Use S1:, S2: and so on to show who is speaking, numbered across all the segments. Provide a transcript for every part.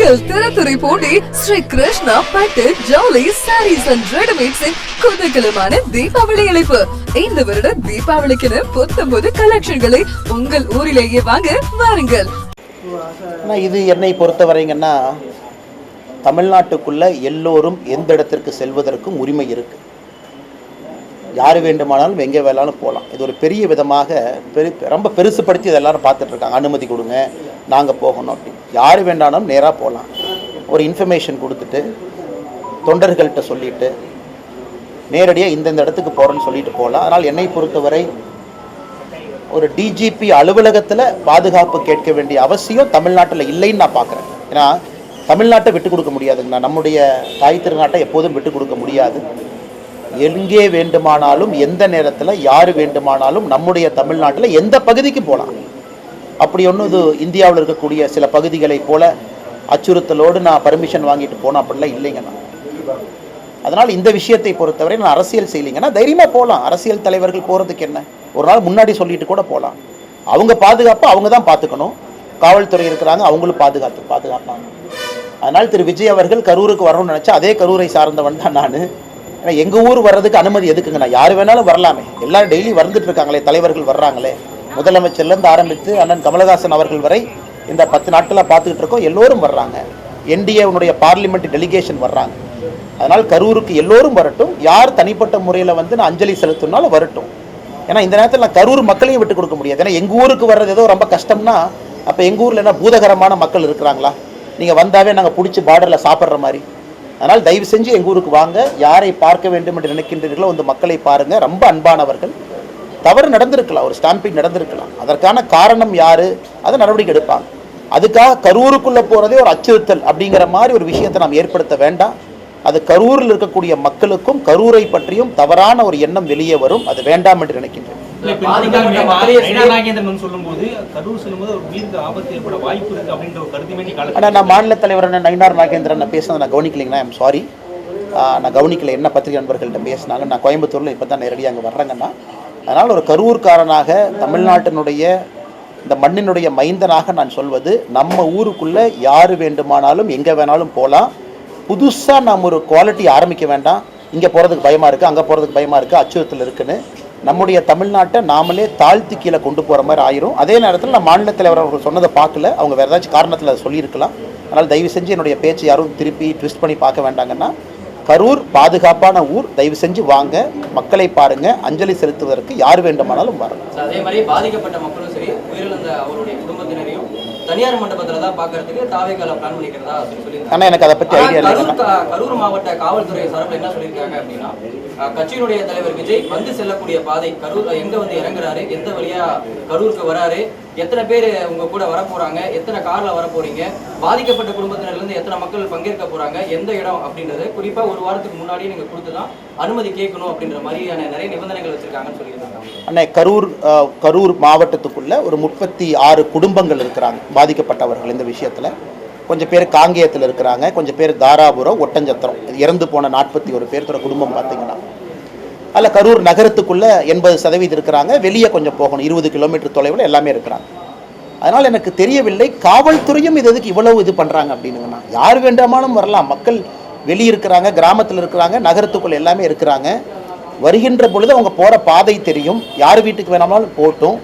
S1: உங்கள் திறத்துறை போட்டி ஸ்ரீ கிருஷ்ணா பட்டு ஜவுளி சாரீஸ் அண்ட் ரெடிமேட்ஸின் குதகலமான தீபாவளி அழைப்பு இந்த வருட தீபாவளிக்கென புத்தம்போது கலெக்ஷன்களை உங்கள் ஊரிலேயே வாங்க வாருங்கள்.
S2: ஆனால் இது என்னை பொறுத்த வரைங்கன்னா தமிழ்நாட்டுக்குள்ள எல்லோரும் எந்த இடத்திற்கு செல்வதற்கும் உரிமை இருக்கு. யார் வேண்டுமானாலும் எங்கே வேணாலும் போகலாம். இது ஒரு பெரிய விதமாக பெரு ரொம்ப பெருசுப்படுத்தி இதெல்லாரும் பார்த்துட்ருக்காங்க அனுமதி கொடுங்க. நாங்கள் போகணும் அப்படின்னு. யார் வேண்டாலும் நேராக போகலாம் ஒரு இன்ஃபர்மேஷன் கொடுத்துட்டு தொண்டர்கள்ட்ட சொல்லிட்டு நேரடியாக இந்தந்த இடத்துக்கு போகிறேன்னு சொல்லிட்டு போகலாம் அதனால் என்னை பொறுத்தவரை ஒரு டிஜிபி அலுவலகத்தில் பாதுகாப்பு கேட்க வேண்டிய அவசியம் தமிழ்நாட்டில் இல்லைன்னு நான் பார்க்குறேன். ஏன்னா தமிழ்நாட்டை விட்டு கொடுக்க முடியாதுங்கண்ணா. நம்முடைய தாய் திருநாட்டை எப்போதும் விட்டு கொடுக்க முடியாது. எங்கே வேண்டுமானாலும் எந்த நேரத்தில் யார் வேண்டுமானாலும் நம்முடைய தமிழ்நாட்டில் எந்த பகுதிக்கு போகலாம் அப்படி ஒன்றும் இது இந்தியாவில் இருக்கக்கூடிய சில பகுதிகளைப் போல அச்சுறுத்தலோடு நான் பர்மிஷன் வாங்கிட்டு போனேன் அப்படிலாம் இல்லைங்கண்ணா அதனால் இந்த விஷயத்தை பொறுத்தவரை நான் அரசியல் செய்யலைங்கன்னா தைரியமாக போகலாம் அரசியல் தலைவர்கள் போகிறதுக்கு என்ன? ஒரு நாள் முன்னாடி சொல்லிட்டு கூட போகலாம் அவங்க பாதுகாப்பை அவங்க தான் பார்த்துக்கணும். காவல்துறை இருக்கிறாங்க அவங்களும் பாதுகாத்து பாதுகாப்பாங்க. அதனால் திரு. விஜய் அவர்கள் கரூருக்கு வரணும்னு நினச்சா அதே கரூரை சார்ந்தவன் தான் நான். ஏன்னா எங்கள் ஊர் வர்றதுக்கு அனுமதி எதுக்குங்கண்ணா யார் வேணாலும் வரலாமே. எல்லாரும் டெய்லி வந்துட்டு இருக்காங்களே தலைவர்கள் வர்றாங்களே. முதலமைச்சர்லேருந்து ஆரம்பித்து அண்ணன் கமலஹாசன் அவர்கள் வரை இந்த பத்து நாட்களாக பார்த்துக்கிட்டு இருக்கோம். எல்லோரும் வர்றாங்க. என்டிஏனுடைய பார்லிமெண்ட் டெலிகேஷன் வர்றாங்க. அதனால் கரூருக்கு எல்லோரும் வரட்டும். யார் தனிப்பட்ட முறையில் வந்து நான் அஞ்சலி செலுத்தினாலும் வரட்டும். ஏன்னா இந்த நேரத்தில் நான் கரூர் மக்களையும் விட்டு கொடுக்க முடியாது. ஏன்னா எங்கள் ஊருக்கு வர்றது ஏதோ ரொம்ப கஷ்டம்னா அப்போ எங்கள் ஊரில் என்ன பூதகரமான மக்கள் இருக்கிறாங்களா? நீங்கள் வந்தாவே நாங்கள் பிடிச்சி பார்டரில் சாப்பிட்ற மாதிரி. அதனால் தயவு செஞ்சு எங்கள் ஊருக்கு வாங்க. யாரை பார்க்க வேண்டும் என்று நினைக்கின்றீர்களோ வந்து மக்களை பாருங்கள் ரொம்ப அன்பானவர்கள். தவறு நடந்திருக்கலாம் ஒரு ஸ்டாம்பிங் நடந்திருக்கலாம். அதற்கான காரணம் யாரு? அதை நடவடிக்கை எடுப்பாங்க. அதுக்காக கரூருக்குள்ளே போகிறதே ஒரு அச்சுறுத்தல் அப்படிங்கிற மாதிரி ஒரு விஷயத்தை நாம் ஏற்படுத்த வேண்டாம். அது கரூரில் இருக்கக்கூடிய மக்களுக்கும் கரூரை பற்றியும் தவறான ஒரு எண்ணம் வெளியே வரும். அது வேண்டாம் என்று நினைக்கின்றேன். ஆனால் நான் மாநில தலைவர் நயினார் நாகேந்திரன் நான் பேசுனதை நான் கவனிக்கலைங்கண்ணா ஐம் சாரி நான் கவனிக்கல. என்ன பத்திரிகை நண்பர்கள்ட்ட பேசினாங்க நான் கோயம்புத்தூரில் இப்போ தான் நேரடியாக அங்கே வர்றேங்கண்ணா. அதனால் ஒரு கரூர்காரனாக தமிழ்நாட்டினுடைய இந்த மண்ணினுடைய மைந்தனாக நான் சொல்வது நம்ம ஊருக்குள்ளே யார் வேண்டுமானாலும் எங்கே வேணாலும் போகலாம். புதுசாக நாம் ஒரு குவாலிட்டி ஆரம்பிக்க வேண்டாம். இங்கே போகிறதுக்கு பயமாக இருக்குது அங்கே போகிறதுக்கு பயமாக இருக்குது அச்சுறுத்தல் இருக்குன்னு. நம்முடைய தமிழ்நாட்டை நாமளே தாழ்த்தி கீழே கொண்டு போகிற மாதிரி ஆயிரும். அதே நேரத்தில் நான் மாநில தலைவர் அவர்கள் சொன்னதை பார்க்கல. அவங்க வேறு ஏதாச்சும் காரணத்தில் அதை சொல்லியிருக்கலாம். அதனால் தயவு செஞ்சு என்னுடைய பேச்சை யாரும் திருப்பி ட்விஸ்ட் பண்ணி பார்க்க வேண்டாங்கன்னா கரூர் பாதுகாப்பான ஊர் தயவு செஞ்சு வாங்க மக்களை பாருங்க அஞ்சலி செலுத்துவதற்கு யார் வேண்டுமானாலும் வரலாம்.
S3: அதே மாதிரி பாதிக்கப்பட்ட மக்களும் சரி உயிரிழந்த அவருடைய குடும்பத்தினரையும் தனியார் மண்டபத்துல தான் பாக்குறதுக்கு தாவேக்கால பிளான் பண்ணிக்கிறதா சொல்லி
S2: ஆனால் எனக்கு அதை பற்றி ஐடியா
S3: கா- கரூர் மாவட்ட காவல்துறை சார்பில் என்ன சொல்லியிருக்காங்க அப்படின்னா கட்சியினுடைய தலைவர் விஜய் வந்து செல்லக்கூடிய பாதை கரூர் எங்க வந்து இறங்குறாரு எந்த வழியா கரூருக்கு வராரு எத்தனை பேர் உங்க கூட வர போறாங்க எத்தனை கார்ல வர போறீங்க பாதிக்கப்பட்ட குடும்பத்தினர்லேருந்து எத்தனை மக்கள் பங்கேற்க போறாங்க? எந்த இடம் அப்படின்றது குறிப்பா ஒரு வாரத்துக்கு முன்னாடியே நீங்க கொடுத்துதான் அனுமதி கேட்கணும் அப்படின்ற மாதிரியான நிறைய நிபந்தனைகள் வச்சிருக்காங்கன்னு சொல்லியிருந்தாங்க
S2: அண்ணே கரூர் கரூர் மாவட்டத்துக்குள்ள ஒரு முப்பத்தி ஆறு குடும்பங்கள் இருக்கிறாங்க பாதிக்கப்பட்டவர்கள் இந்த விஷயத்தில். கொஞ்சம் பேர் காங்கேயத்தில் இருக்கிறாங்க கொஞ்சம் பேர் தாராபுரம் ஒட்டஞ்சத்திரம் இது இறந்து போன நாற்பத்தி ஒரு பேர்த்தோட குடும்பம் பார்த்தீங்கன்னா அதில் கரூர் நகரத்துக்குள்ளே எண்பது சதவீதம் இருக்கிறாங்க. வெளியே கொஞ்சம் போகணும். இருபது கிலோமீட்டர் தொலைவில் எல்லாமே இருக்கிறாங்க. அதனால் எனக்கு தெரியவில்லை. காவல்துறையும் இது எதுக்கு இவ்வளவு இது பண்ணுறாங்க அப்படின்னுங்கண்ணா யார் வேண்டாமாலும் வரலாம். மக்கள் வெளியே இருக்கிறாங்க கிராமத்தில் இருக்கிறாங்க நகரத்துக்குள்ளே எல்லாமே இருக்கிறாங்க. வருகின்ற பொழுது அவங்க போகிற பாதை தெரியும். யார் வீட்டுக்கு வேணாலும் போட்டும்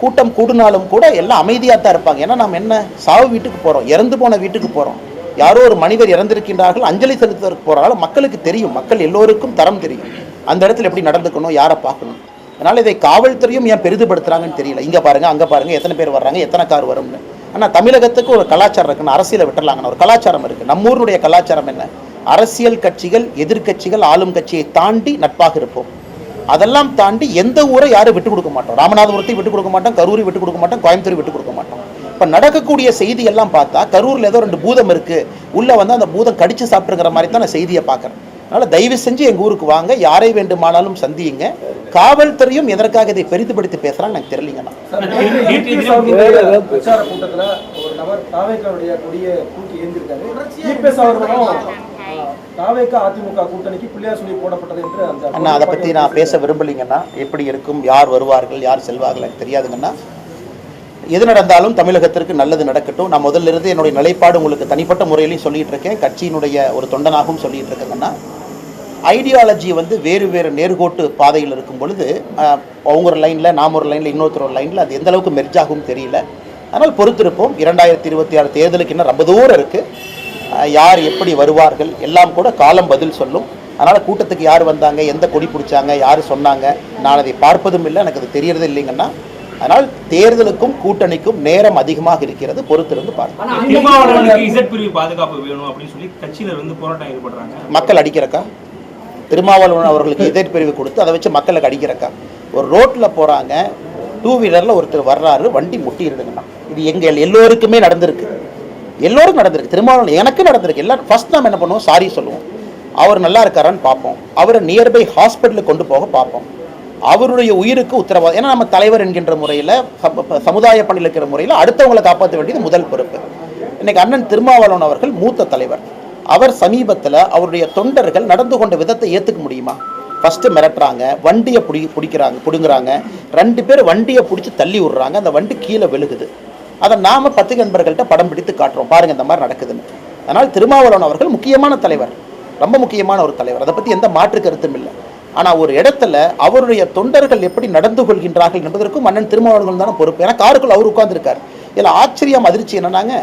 S2: கூட்டம் கூடினாலும் கூட எல்லாம் அமைதியாக தான் இருப்பாங்க. ஏன்னா நம்ம என்ன சாவு வீட்டுக்கு போகிறோம் இறந்து போன வீட்டுக்கு போகிறோம் யாரோ ஒரு மனிதர் இறந்திருக்கின்றார்கள். அஞ்சலி செலுத்துவதற்கு போகிறாலும் மக்களுக்கு தெரியும். மக்கள் எல்லோருக்கும் தரம் தெரியும். அந்த இடத்துல எப்படி நடந்துக்கணும் யாரை பார்க்கணும்? அதனால் இதை காவல்துறையும் ஏன் பெரிதுபடுத்துகிறாங்கன்னு தெரியல. இங்கே பாருங்க அங்கே பாருங்கள் எத்தனை பேர் வர்றாங்க எத்தனை கார் வரும்னு. ஆனால் தமிழகத்துக்கு ஒரு கலாச்சாரம் இருக்குன்னு அரசியலை விட்டுறலாங்கன்னு ஒரு கலாச்சாரம் இருக்குது நம்ம ஊருடைய கலாச்சாரம் என்ன? அரசியல் கட்சிகள் எதிர்க்கட்சிகள் ஆளும் கட்சியை தாண்டி நட்பாக இருப்போம். அதெல்லாம் தாண்டி எந்த ஊரை யாரும் விட்டு கொடுக்க மாட்டோம். ராமநாதபுரத்தை விட்டு கொடுக்க மாட்டோம் கரூரை விட்டு கொடுக்க மாட்டோம் கோயம்புத்தூர் விட்டு கொடுக்க மாட்டோம். இப்போ நடக்கக்கூடிய செய்தி எல்லாம் பார்த்தா கரூரில் ஏதோ ரெண்டு பூதம் இருக்குது உள்ளே வந்து அந்த பூதம் கடித்து சாப்பிட்டுங்கிற மாதிரி தான் நான் செய்தியை பார்க்குறேன். அதனால் தயவு செஞ்சு எங்கள் ஊருக்கு வாங்க. யாரை வேண்டுமானாலும் சந்தியுங்க. காவல்துறையும் எதற்காக இதை பெரிதுபடுத்தி பேசுகிறாங்க எனக்கு தெரியலங்கண்ணா. அண்ணா அதை பற்றி நான் பேச விரும்பலைங்கண்ணா. எப்படி இருக்கும் யார் வருவார்கள் யார் செல்வார்கள் எனக்கு தெரியாதுங்கண்ணா. எது நடந்தாலும் தமிழகத்திற்கு நல்லது நடக்கட்டும். நான் முதல்ல இருந்து என்னுடைய நிலைப்பாடு உங்களுக்கு தனிப்பட்ட முறையிலையும் சொல்லிட்டு இருக்கேன். கட்சியினுடைய ஒரு தொண்டனாகவும் சொல்லிட்டு இருக்கேங்கன்னா ஐடியாலஜி வந்து வேறு வேறு நேர்கோட்டு பாதையில் இருக்கும் பொழுது அவங்க ஒரு லைனில் நாம் ஒரு லைனில் இன்னொருத்தர் ஒரு லைனில் அது எந்த அளவுக்கு மெர்ஜ் ஆகும் தெரியல. அதனால் பொறுத்திருப்போம் இரண்டாயிரத்தி இருபத்தி ஆறு தேர்தலுக்கு இன்னும் ரொம்ப தூரம் இருக்குது யார் எப்படி வருவார்கள் எல்லாம் கூட காலம் பதில் சொல்லும். அதனால் கூட்டத்துக்கு யார் வந்தாங்க எந்த கொடி பிடிச்சாங்க யார் சொன்னாங்க நான் அதை பார்ப்பதும் இல்லை எனக்கு அது தெரியறது இல்லைங்கன்னா அதனால் தேர்தலுக்கும் கூட்டணிக்கும் நேரம் அதிகமாக இருக்கிறது பொறுத்திருந்து
S4: ஈடுபடுறாங்க
S2: மக்கள் அடிக்கிறக்கா? திருமாவளவன் அவர்களுக்கு இதே பிரிவு கொடுத்து அதை வச்சு மக்களுக்கு அடிக்கிறக்கா? ஒரு ரோட்டில் போகிறாங்க டூ வீலரில் ஒருத்தர் வர்றாரு வண்டி முட்டிடுதுங்கண்ணா இது எங்கள் எல்லோருக்குமே நடந்திருக்கு. எல்லோருக்கும் நடந்திருக்கு. திருமாவளவன் எனக்கு நடந்திருக்கு. எல்லாரும் ஃபர்ஸ்ட் நம்ம என்ன பண்ணுவோம்? சாரி சொல்லுவோம். அவர் நல்லா இருக்காரான்னு பார்ப்போம். அவரை நியர்பை ஹாஸ்பிட்டலுக்கு கொண்டு போக பார்ப்போம். அவருடைய உயிருக்கு உத்தரவாதம். ஏன்னா நம்ம தலைவர் என்கின்ற முறையில் சமுதாய பணியில் இருக்கிற முறையில் அடுத்தவங்களை காப்பாற்ற வேண்டியது முதல் பொறுப்பு. இன்னைக்கு அண்ணன் திருமாவளவன் அவர்கள் மூத்த தலைவர். அவர் சமீபத்தில் அவருடைய தொண்டர்கள் நடந்து கொண்ட விதத்தை ஏற்றுக்க முடியுமா? ஃபஸ்ட்டு மிரட்டுறாங்க வண்டியை பிடி பிடிக்கிறாங்க பிடுங்குறாங்க. ரெண்டு பேர் வண்டியை பிடிச்சி தள்ளி விடுறாங்க. அந்த வண்டி கீழே விழுகுது. அதை நாம பத்திரிகை நண்பர்கள்ட்ட படம் பிடித்து காட்டுறோம். பாருங்கள் இந்த மாதிரி நடக்குதுன்னு. அதனால் திருமாவளவன் அவர்கள் முக்கியமான தலைவர். ரொம்ப முக்கியமான ஒரு தலைவர். அதை பற்றி எந்த மாற்று கருத்தும் இல்லை. ஆனால் ஒரு இடத்துல அவருடைய தொண்டர்கள் எப்படி நடந்து கொள்கின்றார்கள் என்பதற்கும் மன்னன் திருமாவளவன் தானே பொறுப்பு. ஏன்னா காருக்குள் அவர் உட்கார்ந்துருக்கார். இதில் ஆச்சரியம் அதிர்ச்சி என்னன்னாங்க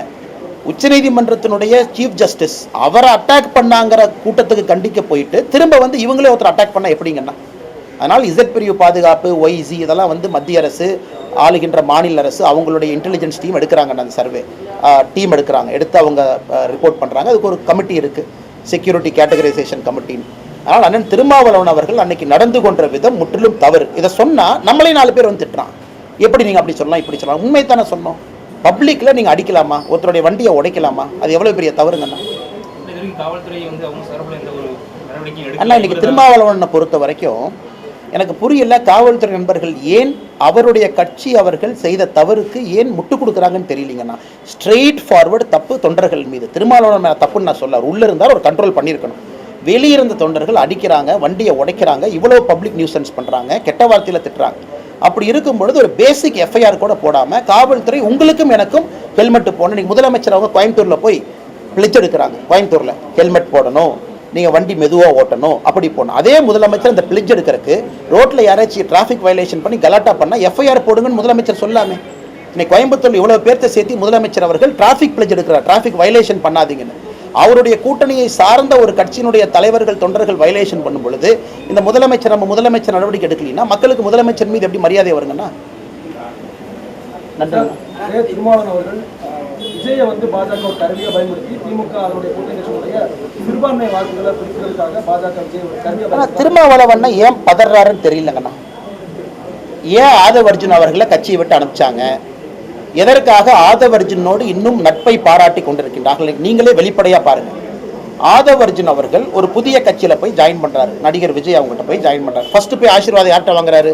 S2: உச்சநீதிமன்றத்தினுடைய சீஃப் ஜஸ்டிஸ் அவரை அட்டாக் பண்ணாங்கிற கூட்டத்துக்கு கண்டிக்க போயிட்டு திரும்ப வந்து இவங்களே ஒருத்தர் அட்டாக் பண்ணால் எப்படிங்கண்ணா? அதனால் இசட் பிரிவு பாதுகாப்பு ஒய்சி இதெல்லாம் வந்து மத்திய அரசு ஆளுகின்ற மாநில அரசு அவங்களுடைய இன்டெலிஜென்ஸ் டீம் எடுக்கிறாங்க அந்த சர்வே டீம் எடுக்கிறாங்க. எடுத்து அவங்க ரிப்போர்ட் பண்ணுறாங்க அதுக்கு ஒரு கமிட்டி இருக்குது செக்யூரிட்டி கேட்டகரைசேஷன் கமிட்டின்னு ஆனால் அண்ணன் திருமாவளவன் அவர்கள் அன்னைக்கு நடந்து கொண்ட விதம் முற்றிலும் தவறு. இதை சொன்னால் நம்மளே நாலு பேர் வந்து திட்டுறான். எப்படி நீங்கள் அப்படி சொல்லலாம் இப்படி சொல்லலாம்? உண்மை தானே சொன்னோம். பப்ளிக்கில் நீங்கள் அடிக்கலாமா? ஒருத்தருடைய வண்டியை உடைக்கலாமா? அது எவ்வளோ பெரிய தவறுங்கண்ணா
S4: வந்து
S2: அண்ணா இன்னைக்கு திருமாவளவனை பொறுத்த வரைக்கும் எனக்கு புரியல காவல்துறை நண்பர்கள் ஏன் அவருடைய கட்சி அவர்கள் செய்த தவறுக்கு ஏன் முட்டு கொடுக்குறாங்கன்னு தெரியலங்கண்ணா ஸ்ட்ரெயிட் ஃபார்வர்டு தப்பு தொண்டர்கள் மீது. திருமாவளவன் மேலே தப்புன்னு நான் சொல்ல உள்ள இருந்தால் ஒரு கண்ட்ரோல் பண்ணியிருக்கணும். வெளியிருந்த தொண்டர்கள் அடிக்கிறாங்க வண்டியை உடைக்கிறாங்க இவ்வளோ பப்ளிக் நியூசன்ஸ் பண்ணுறாங்க கெட்ட வார்த்தையில் திட்டுறாங்க. அப்படி இருக்கும் பொழுது ஒரு பேசிக் எஃப்ஐஆர் கூட போடாமல் காவல்துறை உங்களுக்கும் எனக்கும் ஹெல்மெட் போடணும். நீங்கள் முதலமைச்சர் அவங்க கோயம்புத்தூரில் போய் பிளிச் எடுக்கிறாங்க. கோயம்புத்தூரில் ஹெல்மெட் போடணும். நீங்கள் வண்டி மெதுவாக ஓட்டணும். அப்படி போகணும் அதே முதலமைச்சர் அந்த பிளிச் எடுக்கிறதுக்கு ரோட்டில் யாராச்சும் டிராஃபிக் வயலேஷன் பண்ணி கலாட்டா பண்ணால் எஃப்ஐஆர் போடுங்கன்னு முதலமைச்சர் சொல்லாமே. இன்னைக்கு கோயம்புத்தூர் இவ்வளோ பேர்த்த சேர்த்து முதலமைச்சர் அவர்கள் டிராஃபிக் பிளிச் எடுக்கிறார். டிராஃபிக் வயலேஷன் பண்ணாதீங்கன்னு. அவருடைய கூட்டணியை சார்ந்த ஒரு கட்சியினுடைய தலைவர்கள் தொண்டர்கள் வயலேஷன் பண்ணும் பொழுது இந்த முதலமைச்சர் நம்ம முதலமைச்சர் நடவடிக்கை எடுக்கலைன்னா மக்களுக்கு முதலமைச்சர் மீது எப்படி மரியாதை வருங்கன்னா
S5: திருமாவளவன் அஹ், விஜயை வந்து பாஜக ஒரு கருவியை பயன்படுத்தி திமுக அதனுடைய கூட்டணி கட்சிகளுடைய சிறுபான்மை வாக்குகளை பிடிக்கிறதுக்காக பாஜக விஜய் ஒரு கருவியை
S2: ஆனா
S5: பயன்படுத்தி
S2: திருமாவளவன்னா ஏன் பதறாருன்னு தெரியலங்கண்ணா. ஏன் ஆதவர்ஜுன் அவர்களை கட்சியை விட்டு அனுப்பிச்சாங்க? எதற்காக ஆதவர்ஜுனோடு இன்னும் நட்பை பாராட்டி கொண்டிருக்கின்றார்கள்? நீங்களே வெளிப்படையாக பாருங்கள் ஆதவர்ஜுன் அவர்கள் ஒரு புதிய கட்சியில் போய் ஜாயின் பண்ணுறாரு நடிகர் விஜய் அவங்ககிட்ட போய் ஜாயின் பண்ணுறாரு ஃபஸ்ட்டு போய் ஆசீர்வாதம் யார்கிட்ட வாங்குறாரு?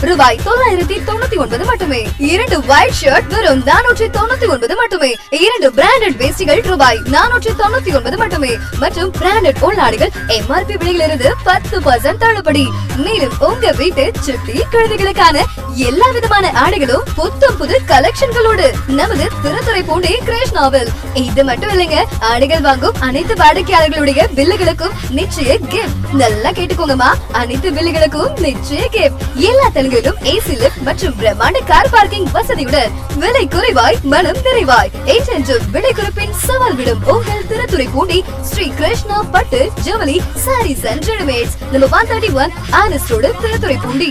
S1: ரூபாய் தொள்ளாயிரத்தி தொண்ணூத்தி ஒன்பது மட்டுமே. இரண்டு ஒயிட் ஷர்ட் வெறும் நானூற்றி தொண்ணூத்தி ஒன்பது மட்டுமே. இரண்டு பிராண்டட் வேஸ்டிகள் ரூபாய் நானூற்றி தொண்ணூத்தி ஒன்பது மட்டுமே. மற்றும் பிராண்டட் உள்நாடுகள் எம்ஆர்பி விலையிலிருந்து பத்து பர்சன்ட் தள்ளுபடி. மேலும் உங்க வீட்டு சுட்டி குழந்தைகளுக்கான எல்லா விதமான ஆடைகளும் புத்தம் புது கலெக்ஷன்களோடு நமது திருத்துறை பூண்டி நாவல். இது மட்டும் இல்லைங்க ஆடைகள் வாங்கும் அனைத்து வாடிக்கையாளர்களுடைய பில்லுகளுக்கும் நிச்சய கிஃப்ட் நல்லா கேட்டுக்கோங்கம்மா. அனைத்து பில்லுகளுக்கும் நிச்சய கிஃப்ட் எல்லா தெலுங்கிலும் ஏசி லிப்ட் மற்றும் பிரம்மாண்ட கார் பார்க்கிங் வசதியுடன் விலை குறைவாய் மனம் நிறைவாய். ஏற்றென்றும் விலை குறிப்பின் சவால் விடும் உங்கள் திருத்துறை பூண்டி ஸ்ரீ கிருஷ்ணா பட்டு ஜவுளி சாரீஸ் அண்ட் ரெடிமேட்ஸ் நம்ம ஒன் தேர்ட்டி ஒன் ஆனஸ்டோடு திருத்துறை பூண்டி